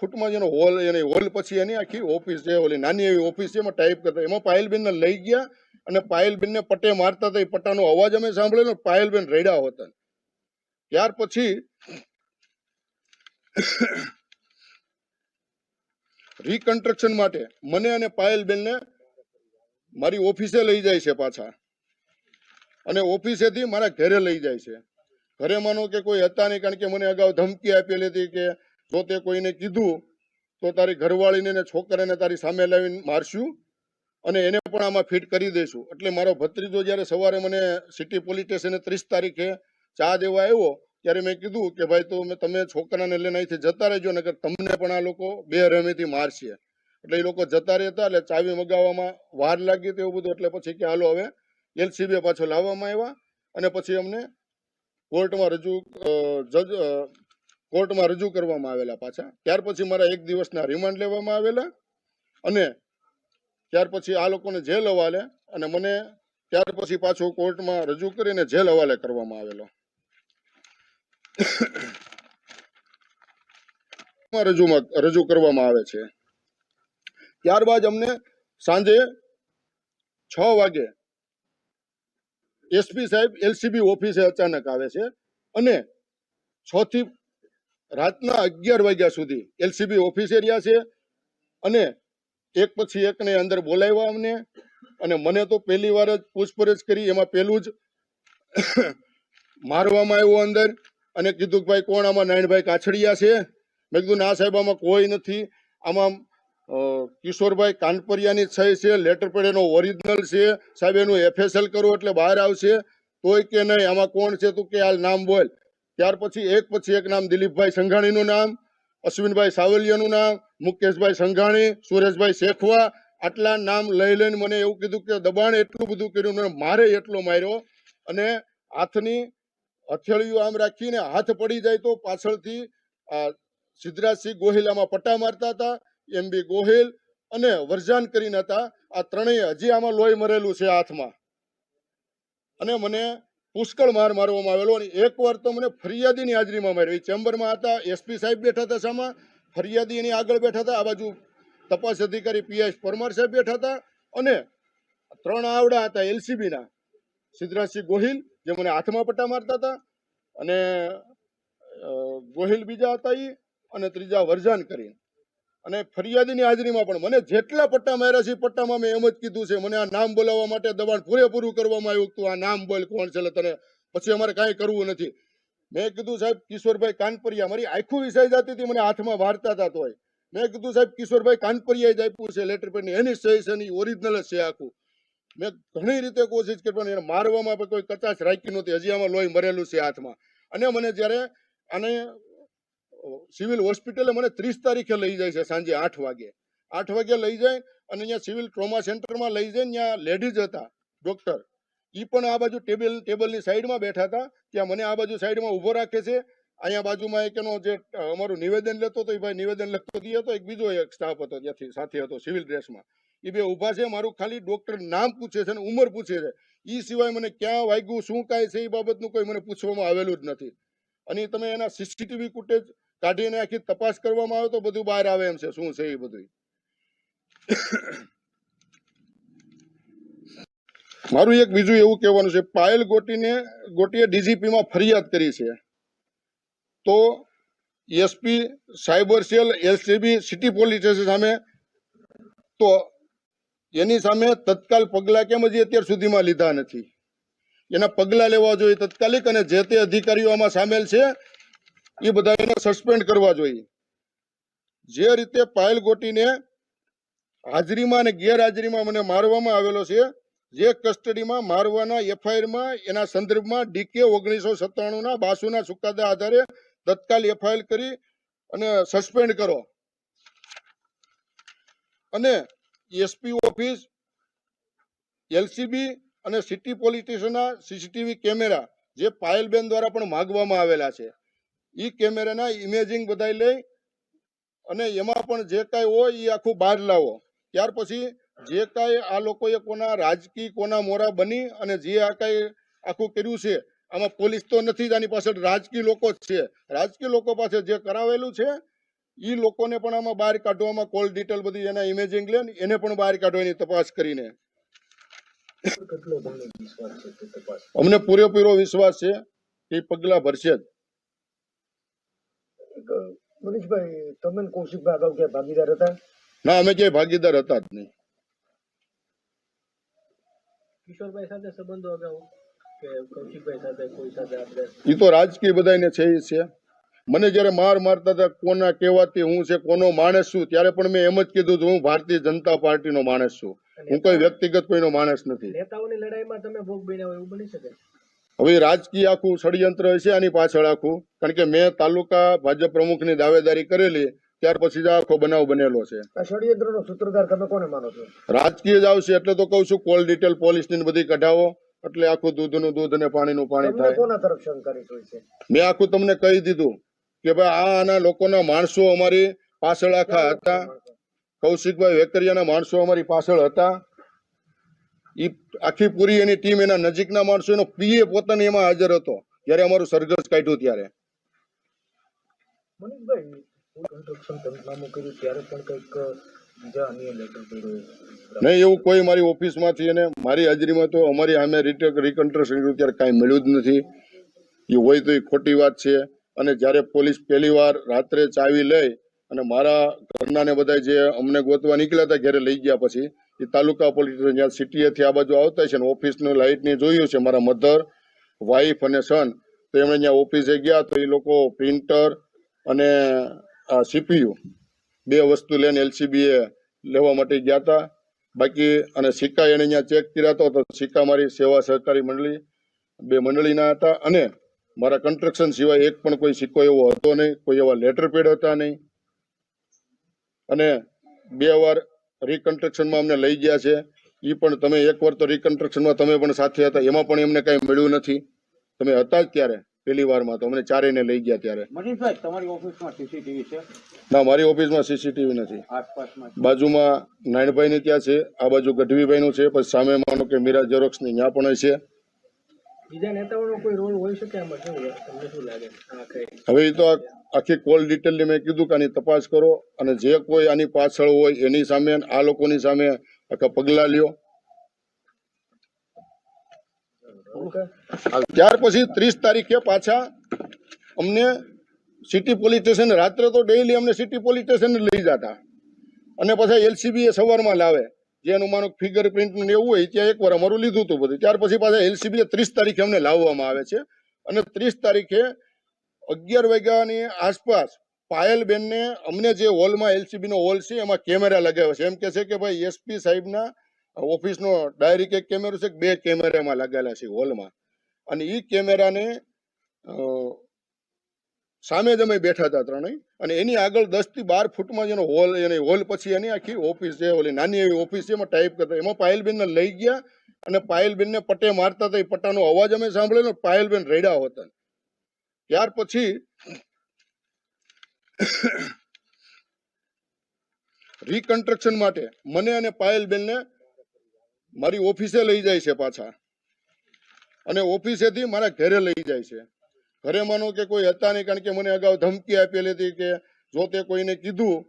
ફૂટમાં જેનો હોલ, એની હોલ પછી એની આખી ઓફિસ છે, ઓલી નાની એવી ઓફિસ છે, એમાં ટાઈપ કરતા. એમાં પાયલબેનને લઈ ગયા અને પાયલબેનને પટ્ટે મારતા હતા. એ પટ્ટાનો અવાજ અમે સાંભળેલો પાયલબેન રેડા હતા. ત્યાર પછી રિકન્સ્ટ્રક્શન માટે મને અને પાયલબેનને મારી ઓફિસે લઈ જાય છે પાછા. અને ઓફિસેથી મારા ઘરે લઈ જાય છે. ઘરે માનો કે કોઈ હતા નહીં, કારણ કે મને અગાઉ ધમકી આપેલી હતી કે જો તે કોઈને કીધું, તો તારી ઘરવાળીને ને છોકરાને તારી સામે લાવીને મારશું અને એને પણ આમાં ફિટ કરી દઈશું એટલે મારો ભત્રીજો જ્યારે સવારે મને સિટી પોલીસ સ્ટેશને ત્રીસ તારીખે ચા દેવા આવ્યો, ત્યારે મેં કીધું કે ભાઈ તો મેં તમે છોકરાને લઈને અહીંથી જતા રહેજો, નકર તમને પણ આ લોકો બે રમેથી મારશે. એટલે એ લોકો જતા રહેતા, એટલે ચાવી મગાવવામાં વાર લાગી તેવું બધું. એટલે પછી કે હાલો હવે એલસીબી પાછો લાવવામાં આવ્યા અને પછી અમને કોર્ટમાં રજૂ જજ કોર્ટમાં રજૂ કરવામાં આવેલા પાછા. ત્યાર પછી મારા એક દિવસના રિમાન્ડ લેવામાં આવેલા અને ત્યાર પછી આ લોકોને જેલ હવાલે અને મને ત્યાર પછી પાછો કોર્ટમાં રજૂ કરીને જેલ હવાલે કરવામાં આવેલો. રજૂમાં રજૂ કરવામાં આવે છે. ત્યારબાદ અમને સાંજે છ વાગે એસપી સાહેબ, એલસીબી ઓફિસે અચાનક આવે છે અને છ થી રાતના અગિયાર વાગ્યા સુધી એલસીબી ઓફિસે રહ્યા છે અને એક પછી એકને અંદર બોલાવ્યા અમને અને મને તો પહેલી વાર જ પૂછપરછ કરી, એમાં પહેલું જ મારવામાં આવ્યો અંદર અને કીધું કે ભાઈ કોણ આમાં નારાયણભાઈ કાછડિયા છે? મેં કીધું, ના સાહેબ, આમાં કોઈ નથી. આમાં કિશોરભાઈ કાનપરિયાની સહી છે, લેટર પેડ એનો ઓરિજિનલ છે. સાહેબ, એનું એફએસએલ કરો એટલે બહાર આવશે. તોય કે નહીં, આમાં કોણ છે તું કે હાલ નામ બોલ. ત્યાર પછી એક પછી એક નામ દિલીપભાઈ સંઘાણીનું નામ, અશ્વિનભાઈ સાવલિયાનું નામ, મુકેશભાઈ સંઘાણી, સુરેશભાઈ શેખવા, આટલા નામ લઈ લઈને મને એવું કીધું કે દબાણ એટલું બધું કર્યું મને મારે એટલો માર્યો અને હાથની હથેળીઓ આમ રાખીને હાથ પડી જાય તો પાછળથી સિદ્ધરાજસિંહ ગોહિલામાં પટ્ટા મારતા હતા, એમ બી ગોહિલ અને વરજાન કરીને હતા. આ ત્રણેય હજી આમાં લોહી મરેલું છે હાથમાં. અને મને પુષ્કળ માર મારવામાં આવેલો અને એકવાર તો મને ફરિયાદીની હાજરીમાં માર્યો. એ ચેમ્બરમાં હતા, એસપી સાહેબ બેઠા હતા સામા ફરિયાદી એની આગળ બેઠા હતા, આ બાજુ તપાસ અધિકારી પીએસ પરમાર સાહેબ બેઠા હતા અને ત્રણ આવડા હતા એલસીબીના, સિદ્ધરાજસિંહ ગોહિલ, જે મને હાથમાં પટ્ટા મારતા હતા અને ગોહિલ બીજા હતા એ અને ત્રીજા વરજાન કરી અને ફરિયાદીની હાજરીમાં પણ મને જેટલા પટ્ટા માર્યા છે પટ્ટામાં મેં એમ જ કીધું છે, મને આ નામ બોલાવવા માટે દબાણ પૂરેપૂરું કરવામાં આવ્યું હતું. આ નામ બોલ કોણ છે તને? પછી અમારે કાંઈ કરવું નથી. મેં કીધું, સાહેબ, કિશોરભાઈ કાનપરિયા, મારી આખું વિષય જતી હતી, મને હાથમાં વારતા હતા તોય મેં કીધું, સાહેબ, કિશોરભાઈ કાનપરિયા જ આપ્યું છે લેટર પેડની એની સહી છે, એની ઓરિજિનલ છે આખું. મેં ઘણી રીતે કોશિશ કરી, પણ એને મારવામાં કોઈ કચાશ રાખી નહોતી. હજી આમાં લોહી મરેલું છે હાથમાં. અને મને જ્યારે આને સિવિલ હોસ્પિટલે મને ત્રીસ તારીખે લઈ જાય છે, સાંજે આઠ વાગે. આઠ વાગે લઈ જાય અને અહીંયા સિવિલ ટ્રોમા સેન્ટરમાં લઈ જાય ત્યાં લેડીઝ હતા, ડોક્ટર. એ પણ આ બાજુ ટેબલ, ટેબલની સાઈડમાં બેઠા હતા, ત્યાં મને આ બાજુ સાઈડમાં ઊભો રાખે છે. અહીંયા બાજુમાં એક એનો જે અમારું નિવેદન લેતો હતો એ ભાઈ નિવેદન લખતો દી હતો, એક બીજો એક સ્ટાફ હતો ત્યાંથી, સાથે હતો, સિવિલ ડ્રેસમાં. એ બે ઊભા છે, મારું ખાલી ડોક્ટર નામ પૂછે છે અને ઉંમર પૂછે છે. એ સિવાય મને ક્યાં વાગ્યું, શું કાંઈ છે એ બાબતનું કોઈ મને પૂછવામાં આવેલું જ નથી. અને તમે એના સીસીટીવી ફૂટેજ કાઢીને આખી તપાસ કરવામાં આવે તો બધું બહાર આવે એમ છે, શું છે એ બધું મારું એક બીજું એવું કહેવાનું છે, પાયલ ગોટીને, ગોટીએ ડીજીપીમાં ફરિયાદ કરી છે. તો SP cyber cell, LCB, city police સામે. તો એની સામે તત્કાલ પગલાં કેમ હજી અત્યાર સુધીમાં લીધા નથી? એના પગલાં લેવા જોઈએ તત્કાલિક અને જે તે અધિકારીઓ આમાં સામેલ છે એ બધા એને સસ્પેન્ડ કરવા જોઈએ. જે રીતે પાયલ ગોટીને હાજરીમાં અને ગેરહાજરીમાં મને મારવામાં આવેલો છે, જે કસ્ટડીમાં મારવાના એફઆઈઆરમાં એના સંદર્ભમાં ડીકે ઓગણીસો સત્તાણુંના બાસુના ચુકાદા આધારે તત્કાલ એફઆઈઆર કરી અને સસ્પેન્ડ કરો. અને એસપી ઓફિસ એલસીબી અને સિટી પોલીસ સ્ટેશનના સીસીટીવી કેમેરા જે પાયલબેન દ્વારા પણ માગવામાં આવેલા છે. ઈ કેમેરાના ઇમેજિંગ બધા લઈ અને એમાં પણ જે કાંઈ હોય એ આખું બહાર લાવો. ત્યાર પછી જે કાંઈ આ લોકોએ કોના રાજકીય કોના મોરા બની અને જે આ કાંઈ આખું કર્યું છે આમાં પોલીસ તો નથી જ આની પાછળ રાજકીય લોકો જ છે. રાજકીય લોકો પાસે જે કરાવેલું છે એ લોકોને પણ આમાં બહાર કાઢવામાં કોલ ડિટેલ બધી એના ઇમેજિંગ લે એને પણ બહાર કાઢવાની તપાસ કરીને. અમને પૂરેપૂરો વિશ્વાસ છે કે પગલાં ભરશે જ. મનીષભાઈ તમે કૌશિકભાઈ અગાઉ ક્યાંય ભાગીદાર હતા? ના અમે ક્યાંય ભાગીદાર હતા જ નહીં. કિશોરભાઈ સાથે સંબંધો અગાઉ કે કૌશિકભાઈ સાથે કોઈ સાથે આપણે? એ તો રાજકીય બધાને છે એ છે. મને જ્યારે માર મારતા હતા કોના કહેવાથી હું છે કોનો માણસ છું ત્યારે પણ મેં એમ જ કીધું હું ભારતીય જનતા પાર્ટીનો માણસ છું. હું કોઈ વ્યક્તિગત કોઈનો માણસ નથી. નેતાઓની લડાઈમાં તમે ભોગ બન્યા હોય એવું બની શકે? હવે રાજકીય આખું ષડયંત્ર છે આની પાછળ આખું. કારણ કે મેં તાલુકા ભાજપ પ્રમુખની દાવેદારી કરેલી ત્યાર પછી જ આખો બનાવ બનેલો છે. ષડયંત્રનો સૂત્રધાર તમે કોને માનો છો? રાજકીય જ આવશે એટલે તો કહું છું કોલ ડિટેલ પોલીસની ને બધી કઢાવો એટલે આખું દૂધનું દૂધ અને પાણીનું પાણી થાય. કોના તરફ શંકાની હોય છે? મેં આખું તમને કહી દીધું કે ભાઈ આ આના લોકોના માણસો અમારી પાછળ આખા હતા. કૌશિકભાઈ વેકરિયાના માણસો અમારી પાછળ હતા. ઈ આખી પૂરી એની ટીમ એના નજીકના માણસો એનો પીએ પોતાને એમાં હાજર હતો. જ્યારે અમારું સરઘસ કાઢ્યું ત્યારે. નહીં એવું કોઈ મારી ઓફિસમાંથી અને મારી હાજરીમાં તો અમારી સામે રિકન્સ્ટ્રક્શન કર્યું ત્યારે કાંઈ મળ્યું જ નથી. એ હોય તો એ ખોટી વાત છે. અને જ્યારે પોલીસ પહેલી વાર રાત્રે ચાવી લઈ અને મારા ઘરના ને બધા જે અમને ગોતવા નીકળ્યા હતા ઘરે લઈ ગયા પછી એ તાલુકા પોલીસ સ્ટેશન જ્યાં સિટીએથી આ બાજુ આવતા છે ને ઓફિસનું લાઇટની જોયું છે મારા મધર વાઈફ અને સન તો એમણે ત્યાં ઓફિસે ગયા તો એ લોકો પ્રિન્ટર અને, આ સીપીયુ બે વસ્તુ લઈને એલસીબીએ લેવા માટે ગયા હતા બાકી અને સિક્કા એને અહીંયા ચેક કર્યા હતા તો સિક્કા મારી સેવા સહકારી મંડળી, બે મંડળીના હતા અને મારા કન્સ્ટ્રક્શન સિવાય એક પણ કોઈ સિક્કો એવો હતો નહીં, કોઈ એવા લેટર પેડ હતા નહીં. અને બે વાર રિકન્સ્ટ્રક્શનમાં અમને લઈ ગયા છે. એ પણ તમે એક વાર તો રિકન્સ્ટ્રક્શનમાં તમે પણ સાથે હતા એમાં પણ એમને કાંઈ મળ્યું નથી. તમે હતા જ ત્યારે પહેલી વારમાં તો અમને ચારેયને લઈ ગયા ત્યારે. મનીષભાઈ તમારી ઓફિસમાં સીસીટીવી છે? ના મારી ઓફિસમાં સીસીટીવી નથી. આસપાસમાં બાજુમાં નાયણભાઈ ત્યાં છે આ બાજુ ગઢવીભાઈ નું છે પછી સામે માનો કે મીરા ઝેરોક્સની ત્યાં પણ છે. બીજા નેતાઓનો કોઈ રોલ હોઈ શકે આમાં તમને શું લાગે? હવે એ તો આખી કોલ ડિટેલ મેં કીધું કે આની તપાસ કરો અને જે કોઈ આની પાછળ હોય એની સામે આ લોકોની સામે આખા પગલા લ્યો. ત્યાર પછી ત્રીસ તારીખે પાછા અમને સિટી પોલીસ સ્ટેશન રાત્રે તો ડેઈલી અમને સિટી પોલીસ સ્ટેશન લઈ જતા. અને પછી એલસીબી એ સવારમાં લાવે. જે એનું માનો ફિંગરપ્રિન્ટ ને એવું હોય, ત્યાં એકવાર અમારું લીધું હતું બધું. ત્યાર પછી પાછા એલસીબી ત્રીસ તારીખે અમને લાવવામાં આવે છે. અને ત્રીસ તારીખે અગિયાર વાગ્યાની આસપાસ પાયલબેનને અમને જે હોલમાં એલસીબી નો હોલ છે, એમાં કેમેરા લગાવ્યા છે. એમ કે છે કે ભાઈ એસપી સાહેબના ઓફિસનો ડાયરેક્ટ એક કેમેરો છે, બે કેમેરા એમાં લગાવેલા છે હોલમાં. અને એ કેમેરાને સામે જ અમે બેઠા હતા ત્રણેય. અને એની આગળ દસથી બાર ફૂટમાં જેનો હોલ, એની હોલ પછી એની આખી ઓફિસ છે, ઓલી નાની એવી ઓફિસ છે, એમાં ટાઈપ કરતા એમાં પાયલબેનને લઈ ગયા અને પાયલબેનને પટ્ટે મારતા હતા. એ પટ્ટાનો અવાજ અમે સાંભળેલો પાયલબેન રેડા હતા. ત્યાર પછી રિકન્સ્ટ્રક્શન માટે મને અને પાયલબેનને મારી ઓફિસે લઈ જાય છે પાછા. અને ઓફિસેથી મારા ઘરે લઈ જાય છે. ઘરે માનો કે કોઈ હતા નહીં, કારણ કે મને અગાઉ ધમકી આપેલી હતી કે જો તે કોઈને કીધું